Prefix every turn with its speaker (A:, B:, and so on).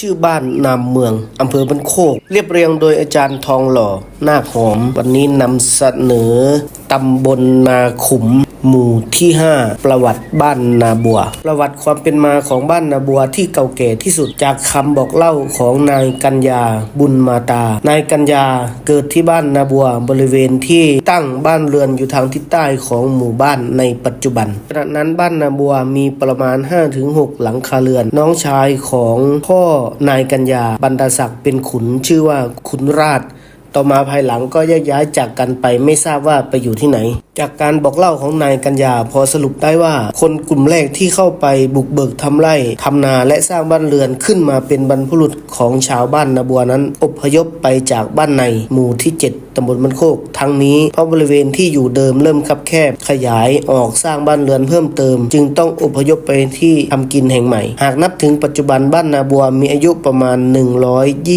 A: ชื่อบ้านนามเมืองอำเภอบันโคก เรียบเรียงโดยอาจารย์ทองหล่อ นาคหอม วันนี้นำเสนอตำบลนาขุมหมู่ที่ 5 ประวัติบ้านนาบัว ประวัติความเป็นมาของบ้านนาบัวที่เก่าแก่ที่สุดจากคำบอกเล่าของนายกัญญาบุญมาตา นายกัญญาเกิดที่บ้านนาบัวบริเวณที่ตั้งบ้านเรือนอยู่ทางทิศใต้ของหมู่บ้านในปัจจุบันขณะนั้นบ้านนาบัวมีประมาณ 5-6 หลังคาเรือน น้องชายของพ่อนายกัญญาบรรดาศักดิ์เป็นขุนชื่อว่าขุนราช ต่อมาภายหลังก็แยกย้ายจากกันไปไม่ทราบว่าไปอยู่ที่ไหน จากการบอกเล่าของนายกัญญาพอสรุปได้ว่า คนกลุ่มแรกที่เข้าไปบุกเบิกทำไร่ทำนาและสร้างบ้านเรือนขึ้นมาเป็นบรรพบุรุษของชาวบ้านนาบัวนั้น อพยพไปจากบ้านในหมู่ที่ 7ตำบลมันโคก ทั้งนี้เพราะบริเวณที่อยู่เดิมเริ่มคับแคบ ขยายออกสร้างบ้านเรือนเพิ่มเติม จึงต้องอพยพไปที่ทำกินแห่งใหม่ หากนับถึงปัจจุบันบ้านนาบัวมีอายุประมาณ 120